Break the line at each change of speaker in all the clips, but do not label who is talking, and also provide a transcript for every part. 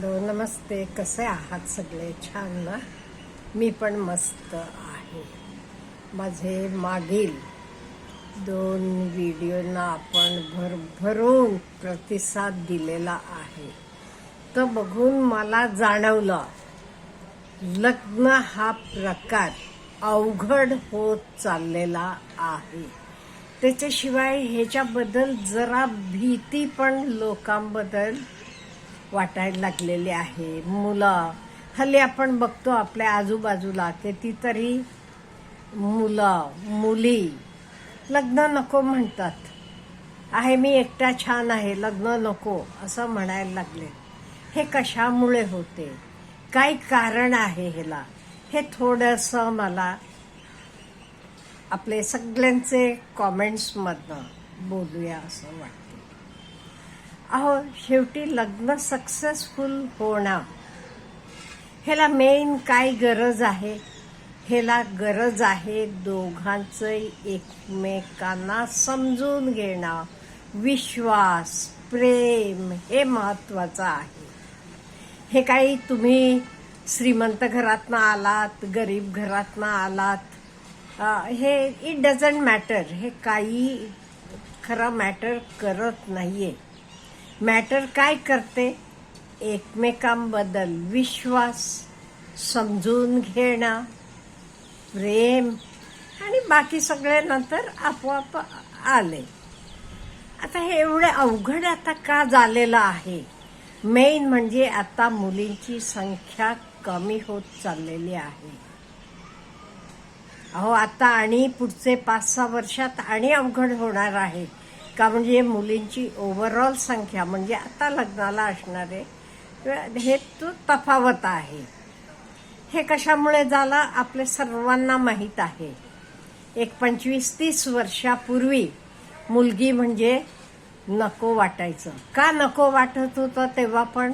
Hello नमस्ते. कसे आहात सगळे? छान ना? मी पण मस्त आहे. माझे मागील दोन व्हिडिओना आपण भरभरून प्रतिसाद दिलेला आहे. तर बघून मला जाणवलं लग्न हा प्रकार अवघड होत चाललेला आहे. त्याच्याशिवाय ह्याच्याबद्दल जरा भीती पण लोकांबद्दल वाटायला लागलेली आहे. मुलं हल्ली आपण बघतो आपल्या आजूबाजूला कितीतरी मुलं मुली लग्न नको म्हणतात. आहे मी एकटा छान आहे लग्न नको असं म्हणायला लागले. हे कशामुळे होते? काय कारण आहे ह्याला? हे थोडंसं मला आपले सगळ्यांचे कॉमेंट्समधनं बोलूया असं वाटतं. अहो शेवटी लग्न सक्सेसफुल होणं ह्याला मेन काय गरज आहे? ह्याला गरज आहे दोघांचं एकमेकांना समजून घेणं. विश्वास प्रेम हे महत्त्वाचं आहे. हे काही तुम्ही श्रीमंत घरातनं आलात गरीब घरातनं आलात हे इट डझंट मॅटर हे काही खरं मॅटर करत नाही आहे मॅटर काय करते? एकमेकांबद्दल विश्वास समजून घेणं प्रेम आणि बाकी सगळे नंतर आपोआप आले. आता हे एवढे अवघड आता का झालेलं आहे? मेन म्हणजे आता मुलींची संख्या कमी होत चाललेली आहे. अहो आता आणि पुढचे पाच सहा वर्षात आणि अवघड होणार आहे. का म्हणजे मुलींची ओव्हरऑल संख्या म्हणजे आता लग्नाला असणारे हे तो तफावत आहे. हे कशामुळे झालं? आपले सर्वांना माहीत आहे. एक पंचवीस तीस वर्षापूर्वी मुलगी म्हणजे नको वाटायचं. का नको वाटत होतं तेव्हा पण?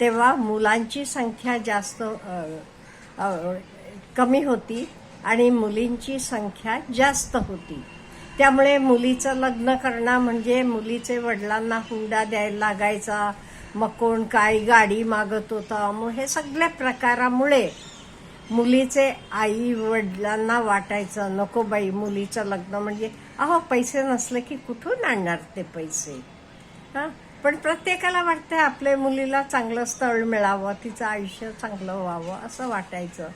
तेव्हा मुलांची संख्या जास्त कमी होती आणि मुलींची संख्या जास्त होती. त्यामुळे मुलीचं लग्न करणं म्हणजे मुलीचे वडिलांना हुंडा द्यायला लागायचा. मग कोण काय गाडी मागत होता? मग हे सगळ्या प्रकारामुळे मुलीचे आई वडिलांना वाटायचं नको बाई मुलीचं लग्न म्हणजे अहो पैसे नसले की कुठून आणणार ते पैसे? हां? पण प्रत्येकाला वाटतं आपल्या मुलीला चांगलं स्थळ मिळावं तिचं आयुष्य चांगलं व्हावं असं वाटायचं.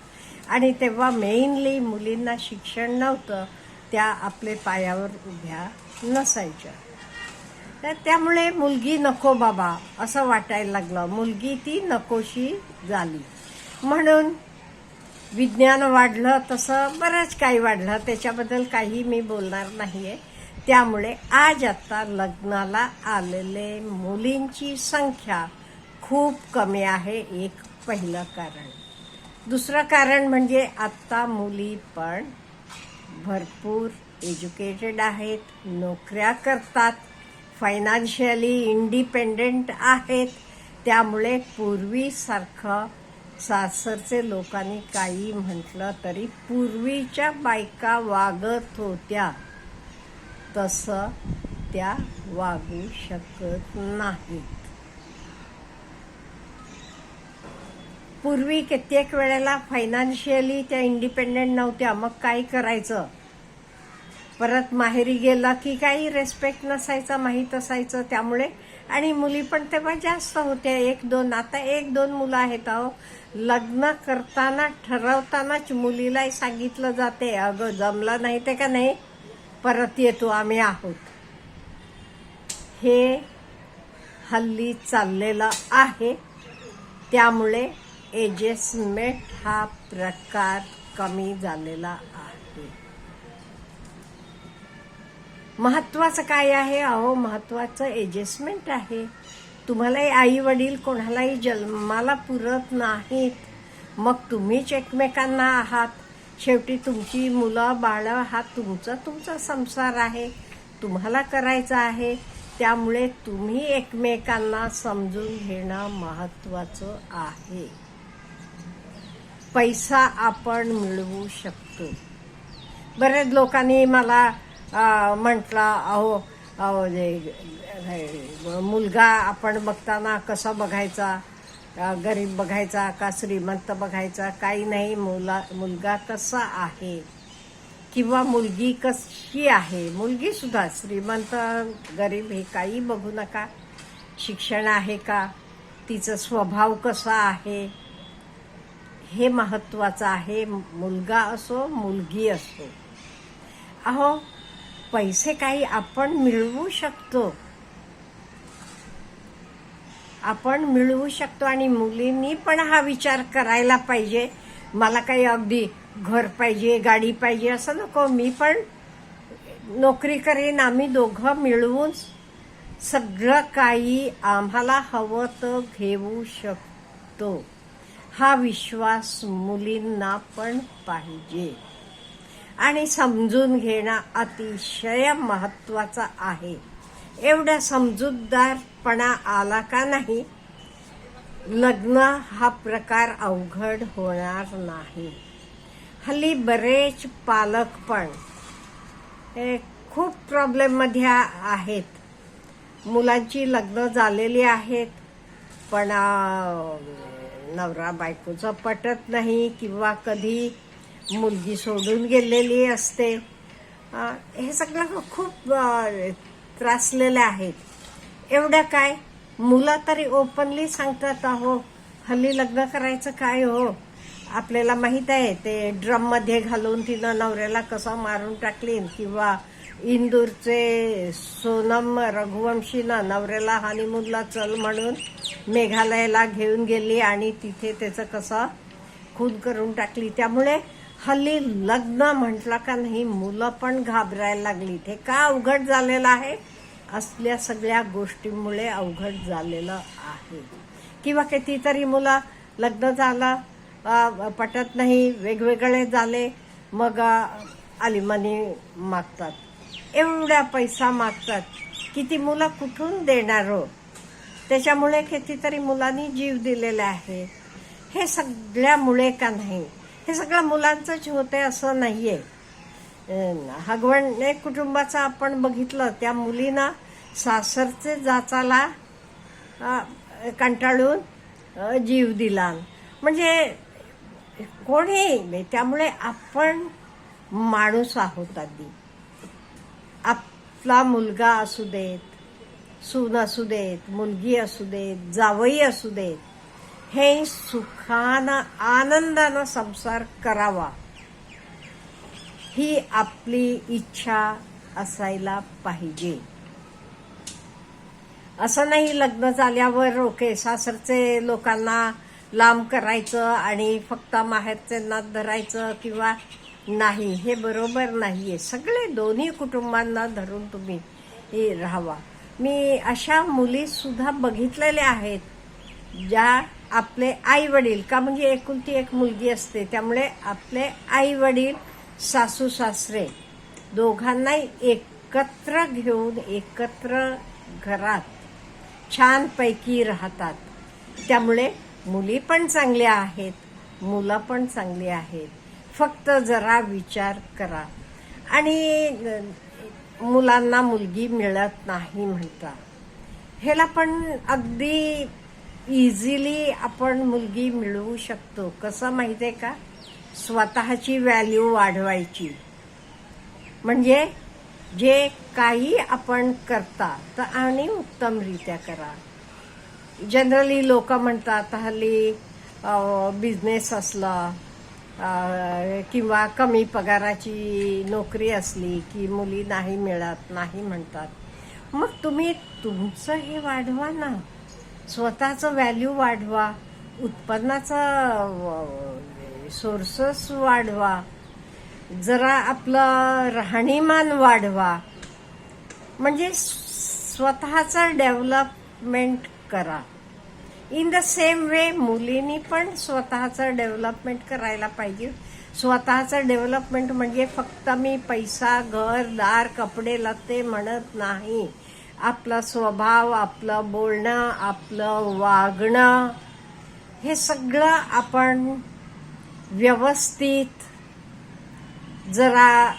आणि तेव्हा मेनली मुलींना शिक्षण नव्हतं. त्या आपले पायावर उभ्या नसायच्या. तर त्यामुळे मुलगी नको बाबा असं वाटायला लागलं. मुलगी ती नकोशी झाली. म्हणून विज्ञान वाढलं तसं बरंच काही वाढलं. त्याच्याबद्दल काही मी बोलणार नाही आहे त्यामुळे आज आता लग्नाला आलेले मुलींची संख्या खूप कमी आहे एक पहिलं कारण. दुसरं कारण म्हणजे आत्ता मुली पण भरपूर एज्युकेटेड आहेत नोकऱ्या करतात फायनान्शियली इंडिपेंडेंट आहेत. त्यामुळे पूर्वीसारखं सासरचे लोकांनी काही म्हटलं तरी पूर्वीच्या बायका वागत होत्या. तसं त्या वागू शकत नाहीत पूर्वी कित्येक वेळेला फायनान्शियली त्या इंडिपेंडेंट नव्हत्या. मग काय करायचं? परत माहेरी गेला की काही रेस्पेक्ट नसायचा माहीत असायचं त्यामुळे. आणि मुली पण तेव्हा जास्त होत्या. एक दोन आता एक दोन मुलं आहेत अहो. लग्न करताना ठरवतानाच मुलीलाही सांगितलं जाते. अगं जमलं नाही ते का नाही? परत येतो आम्ही आहोत. हे हल्ली चाललेलं आहे. त्यामुळे एजेसमेंट हा प्रकार कमी झालेला आहे. महत्वाचं काय आहे? अहो महत्वाचं एजेसमेंट आहे. तुम्हालाही आई वडील कोणालाही जन्माला पुरत नाहीत. मग तुम्हीच एकमेकांना आहात. शेवटी तुमची मुलं बाळं हा तुमचा तुमचा संसार आहे. तुम्हाला करायचा आहे. त्यामुळे तुम्ही एकमेकांना समजून घेणं महत्वाचं आहे. पैसा आपण मिळवू शकतो. बरेच लोकांनी मला म्हटलं अहो हे, मुलगा आपण बघताना कसा बघायचा? गरीब बघायचा का श्रीमंत बघायचा? काही नाही मुला मुलगा कसा आहे? किंवा मुलगी कशी आहे? मुलगी सुद्धा श्रीमंत गरीब हे काही बघू नका. शिक्षण आहे का? तिचा स्वभाव कसा आहे? हे महत्त्वाचं आहे. मुलगा असो मुलगी असो. अहो पैसे काही आपण मिळवू शकतो. आपण मिळवू शकतो आणि मुलींनी पण हा विचार करायला पाहिजे. मला काही अगदी घर पाहिजे गाडी पाहिजे असं नको. मी पण नोकरी करेन. आम्ही दोघं मिळवून सगळं काही आम्हाला हवं तर घेऊ शकतो. हा विश्वास मुलींना पण पाहिजे. आणि समजून घेणं अतिशय महत्वाचं आहे. एवढा समजूतदारपणा आला का नाही? लग्न हा प्रकार अवघड होणार नाही. हल्ली बरेच पालक पण हे खूप प्रॉब्लेममध्ये आहेत. मुलांची लग्न झालेली आहेत पण नवरा बायकोचं पटत नाही किंवा कधी मुलगी सोडून गेलेली असते. हे सगळं खूप त्रासलेलं आहेत एवढं काय? मुलं तरी ओपनली सांगतात अहो हल्ली लग्न करायचं काय हो? आपल्याला माहीत आहे ते ड्रममध्ये घालून तिनं नवऱ्याला कसं मारून टाकलीन किंवा इंदूरचे सोनम रघुवंशीनं नवऱ्याला हनीमूनला चल म्हणून मेघालयाला घेऊन गेली आणि तिथे त्याचं कसं खून करून टाकली. त्यामुळे हल्ली लग्न म्हटलं का नाही मुलं पण घाबरायला लागली. ते का अवघड झालेलं आहे? असल्या सगळ्या गोष्टींमुळे अवघड झालेलं आहे. किंवा कितीतरी मुलं लग्न झालं पटत नाही वेगवेगळे झाले मग अलिमनी मागतात. एवढा पैसा मागतात. किती मुलं कुठून देणार हो? त्याच्यामुळे कितीतरी मुलांनी जीव दिलेला आहे. हे सगळ्यामुळे का नाही? हे सगळं मुलांचंच होते असं नाही आहे हगवण कुटुंबाचं आपण बघितलं त्या मुलीनं सासरचे जाचाला कंटाळून जीव दिला. म्हणजे कोणी? त्यामुळे आपण माणूस आहोत आधी. आपला मुलगा असू देत सून असू देत मुलगी असू देत जावई असू देत हे सुखानं आनंदानं संसार करावा. ही आपली इच्छा असायला पाहिजे. असं नाही लग्न झाल्यावर ओके सासरचे लोकांना लांब करायचं आणि फक्त माहेरचे नात धरायचं किंवा नाही हे बरोबर नाही आहे सगळे दोन्ही कुटुंबांना धरून तुम्ही राहावा. मी अशा मुलीसुद्धा बघितलेल्या आहेत ज्या आपले आई वडील का म्हणजे एकुलती एक मुलगी असते त्यामुळे आपले आई वडील सासू सासरे दोघांनाही एकत्र घेऊन एकत्र घरात छानपैकी राहतात. त्यामुळे मुली पण चांगल्या आहेत मुलं पण चांगली आहेत. फक्त जरा विचार करा. आणि मुलांना मुलगी मिळत नाही म्हणता. ह्याला पण अगदी इझिली आपण मुलगी मिळवू शकतो. कसं माहिती आहे का? स्वतःची व्हॅल्यू वाढवायची. म्हणजे जे काही आपण करता तर आणि उत्तमरित्या करा. जनरली लोक म्हणतात हल्ली बिझनेस असला किंवा कमी पगाराची नोकरी असली की मुली नाही मिळत नाही म्हणतात. मग तुम्ही तुमचं हे वाढवा ना. स्वतःचं व्हॅल्यू वाढवा. उत्पन्नाचा सोर्सेस वाढवा. जरा आपलं राहणीमान वाढवा. म्हणजे स्वतःचं डेव्हलपमेंट करा. इन द सेम वे मुलींनी पण स्वतःचं डेव्हलपमेंट करायला पाहिजे. स्वतःचं डेव्हलपमेंट म्हणजे फक्त मी पैसा घर दार कपडे लते म्हणत नाही. आपला स्वभाव आपलं बोलणं आपलं वागणं हे सगळं आपण व्यवस्थित जरा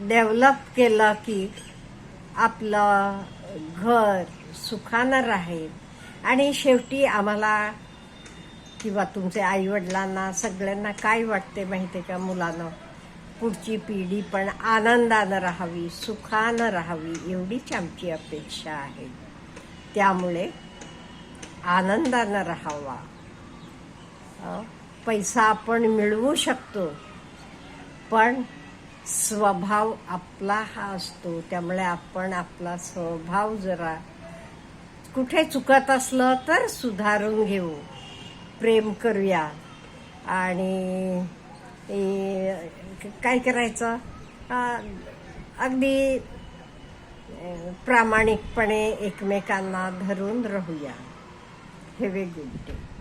डेव्हलप केलं की आपलं घर सुखानं राहील. आणि शेवटी आम्हाला किंवा तुमच्या आईवडिलांना सगळ्यांना काय वाटते माहिती का मुलांना? पुढची पिढी पण आनंदानं राहावी सुखानं राहावी एवढीच आमची अपेक्षा आहे. त्यामुळे आनंदानं राहावा. पैसा आपण मिळवू शकतो पण स्वभाव आपला हा असतो. त्यामुळे आपण आपला स्वभाव जरा कुठे चुकत असलं तर सुधारून घेऊ. प्रेम करूया. आणि काय करायचं? अगदी प्रामाणिकपणे एकमेकांना धरून राहूया. हे गुड डे